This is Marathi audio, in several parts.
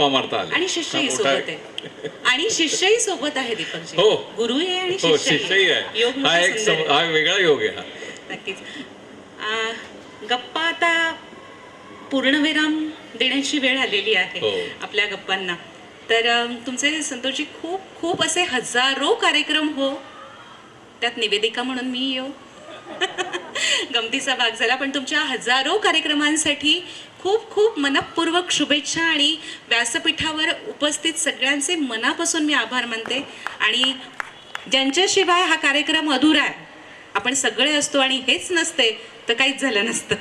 गप्पा मारता आल्या आणि शिष्यही हा सोबत आहे. आणि शिष्यही सोबत आहे दीपकजी. हो. गुरुही आहे आणि हो शिष्यही आहे. योग हा एक सम- आहे. हा वेगळा योग आहे हा. नक्कीच. आ, गप्पा आता पूर्णविराम देण्याची वेळ आलेली आहे हो. आपल्या गप्पांना. तर तुमचे संतोषजी खूप खूप असे हजारो कार्यक्रम हो. त्यात निवेदिका म्हणून मी येऊ. गमतीचा भाग झाला. पण तुमच्या हजारो कार्यक्रमांसाठी खूप खूप मनपूर्वक शुभेच्छा आणि व्यासपीठावर उपस्थित सगळ्यांचे मनापासून मी आभार मानते. आणि ज्यांच्याशिवाय हा कार्यक्रम अधुरा आहे आपण सगळे असतो आणि हेच नसते तर काहीच झालं नसतं.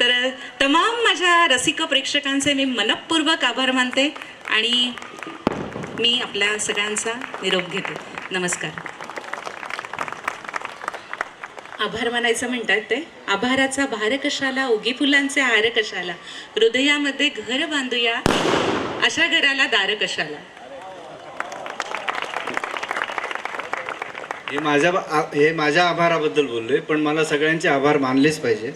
तर तमाम माझ्या रसिक प्रेक्षकांचे मी मनपूर्वक आभार मानते आणि मी आपल्या सगळ्यांचा निरोप घेते. नमस्कार. आभार मानायचं म्हणतात ते. आभाराचा भार कशाला? उगी फुलांचे हार कशाला? हृदयामध्ये घर बांधूया. अशा घराला दार कशाला? हे माझ्या हे माझ्या आभाराबद्दल बोललोय पण मला सगळ्यांचे आभार मानलेच पाहिजे.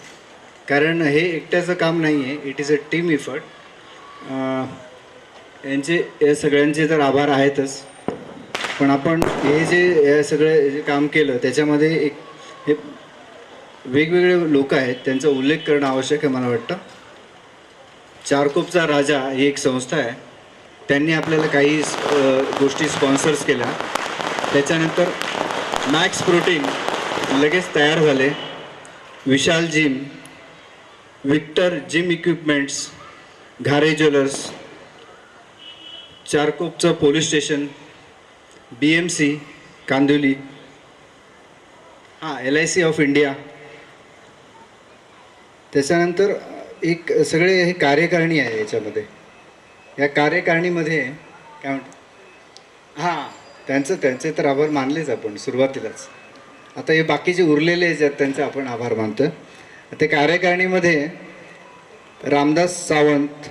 कारण हे एकट्याचं काम नाही आहे it is a team effort यांचे या सगळ्यांचे तर आभार आहेतच. पण आपण हे जे हे सगळं जे काम केलं त्याच्यामध्ये एक हे वेगवेगळे लोक आहेत त्यांचा उल्लेख करणं आवश्यक आहे मला वाटतं. चारकोपचा राजा ही एक संस्था आहे. त्यांनी आपल्याला काही गोष्टी स्पॉन्सर्स केल्या. त्याच्यानंतर मॅक्स प्रोटीन लगेच तयार झाले. Vishal gym Victor gym equipments Ghare jewellers चारकोपचं police station B M C Kandivali. हां L I C of India त्याच्यानंतर एक सगळे हे कार्यकारिणी आहे याच्यामध्ये. या कार्यकारिणीमध्ये काय म्हणतात हां त्यांचं त्यांचे तर आभार मानलेच आपण सुरुवातीलाच. आता हे बाकीचे उरलेले ज्यात त्यांचे आपण आभार मानतो ते कार्यकारिणीमध्ये रामदास सावंत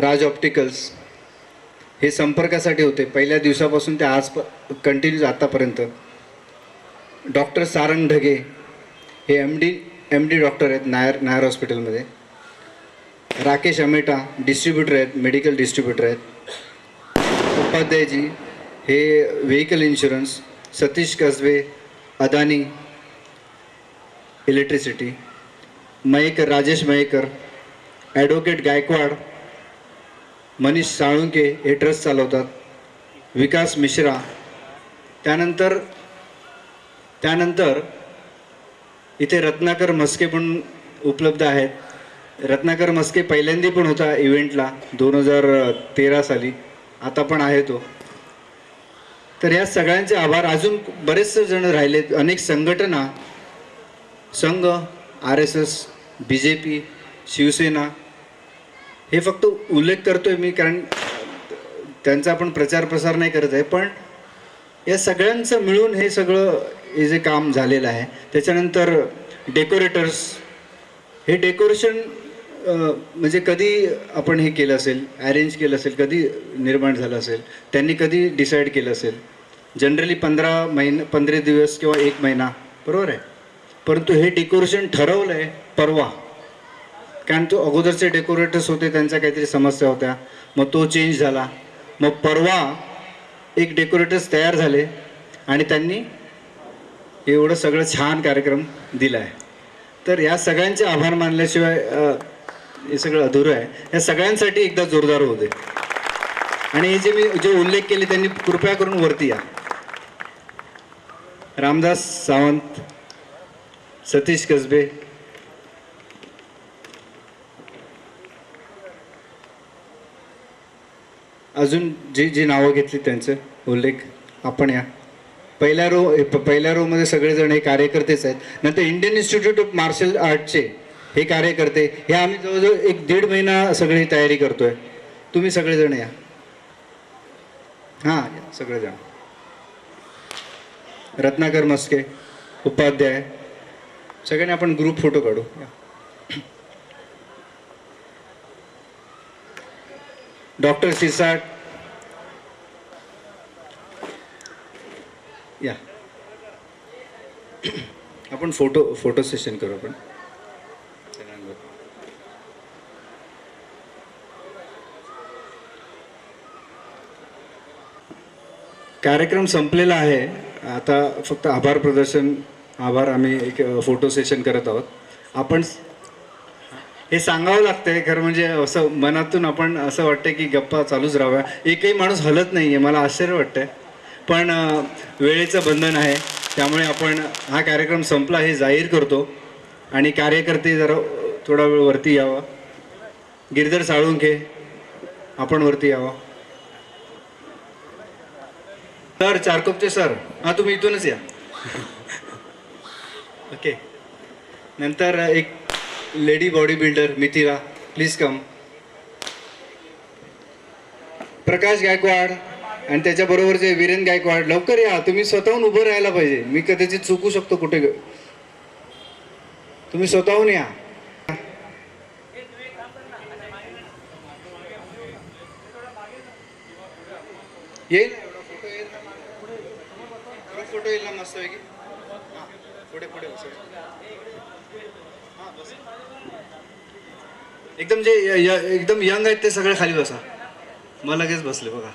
राज ऑप्टिकल्स हे संपर्कासाठी होते. पहिल्या दिवसापासून ते आज कंटिन्यू आतापर्यंत. डॉक्टर सारंग ढगे हे M D M D doctor आहेत नायर नायर हॉस्पिटलमध्ये राकेश अमेटा डिस्ट्रीब्युटर आहेत मेडिकल डिस्ट्रीब्युटर आहेत. उपाध्यायजी हे vehicle insurance Satish Kasbe Adani electricity Mayekar Rajesh Mayekar advocate Gaikwad Manish Salunke हे ट्रस्ट चालवतात. विकास मिश्रा. त्यानंतर त्यानंतर इथे रत्नाकर मस्के पण उपलब्ध आहेत. रत्नाकर मस्के पहिल्यांदा पण होता इव्हेंटला दोन हजार तेरा साली. आता पण आहे तो. तर या सगळ्यांचे आभार. अजून बरेचसे जण राहिलेत. अनेक संघटना संघ R S S B J P Shiv Sena हे फक्त उल्लेख करतोय मी कारण त्यांचा आपण प्रचार प्रसार नाही करत आहे. पण या सगळ्यांचं मिळून हे सगळं हे जे काम झालेलं आहे त्याच्यानंतर डेकोरेटर्स हे डेकोरेशन म्हणजे कधी आपण हे केलं असेल अरेंज केलं असेल कधी निर्माण झालं असेल त्यांनी कधी डिसाईड केलं असेल? जनरली पंधरा महिन पंधरा दिवस किंवा एक महिना बरोबर आहे? परंतु हे डेकोरेशन ठरवलं आहे परवा. कारण तो अगोदरचे डेकोरेटर्स होते त्यांच्या काहीतरी समस्या होत्या. मग तो चेंज झाला. मग परवा एक डेकोरेटर्स तयार झाले आणि त्यांनी एवढं सगळं छान कार्यक्रम दिला आहे तर या सगळ्यांचे आभार मानल्याशिवाय हे सगळं अधुरं आहे. या सगळ्यांसाठी एकदा जोरदार होते आणि हे जे मी जे उल्लेख केले त्यांनी कृपया करून वरती या. रामदास सावंत सतीश कसबे अजून जी जी नावं घेतली त्यांचं उल्लेख आपण या. पहिल्या रो प- पहिल्या रोमध्ये सगळेजण हे कार्यकर्तेच आहेत. नंतर इंडियन इन्स्टिट्यूट ऑफ मार्शल आर्टचे हे कार्यकर्ते हे आम्ही जवळजवळ एक दीड महिना सगळी तयारी करतोय. तुम्ही सगळेजण या. हां या सगळेजण. रत्नाकर मस्के उपाध्याय. सगळ्यांनी आपण ग्रुप फोटो काढू. या. डॉक्टर सिसाट या. आपण फोटो फोटो सेशन करू आपण. कार्यक्रम संपलेला आहे. आता फक्त आभार प्रदर्शन आभार आम्ही एक फोटो सेशन करत आहोत. आपण हे सांगावं लागतंय खरं म्हणजे असं मनातून आपण असं वाटतं की गप्पा चालूच राहाव्या. एकही माणूस हलत नाही आहे मला आश्चर्य वाटतंय. पण वेळेचं बंधन आहे. त्यामुळे आपण हा कार्यक्रम संपला हे जाहीर करतो. आणि कार्यकर्ते जरा थोडा वेळ वरती यावा. गिरधर साळुंखे आपण वरती यावा. सर चारकोपचे सर. हां तुम्ही इथूनच या. ओके. नंतर एक lady body builder Mithila. Please come. Prakash Gaikwad. आणि त्याच्याबरोबर जे वीरेन गायकवाड लवकर या. तुम्ही स्वतःहून उभं राहायला पाहिजे. मी कदाचित चुकू शकतो कुठे. तुम्ही स्वतःहून या. येईल. फोटो येईल ना? मस्तपैकी पुढे पुढे हां, एकदम जे य- य- एकदम यंग आहेत ते सगळे खाली बसा. मग लगेच बसले बघा.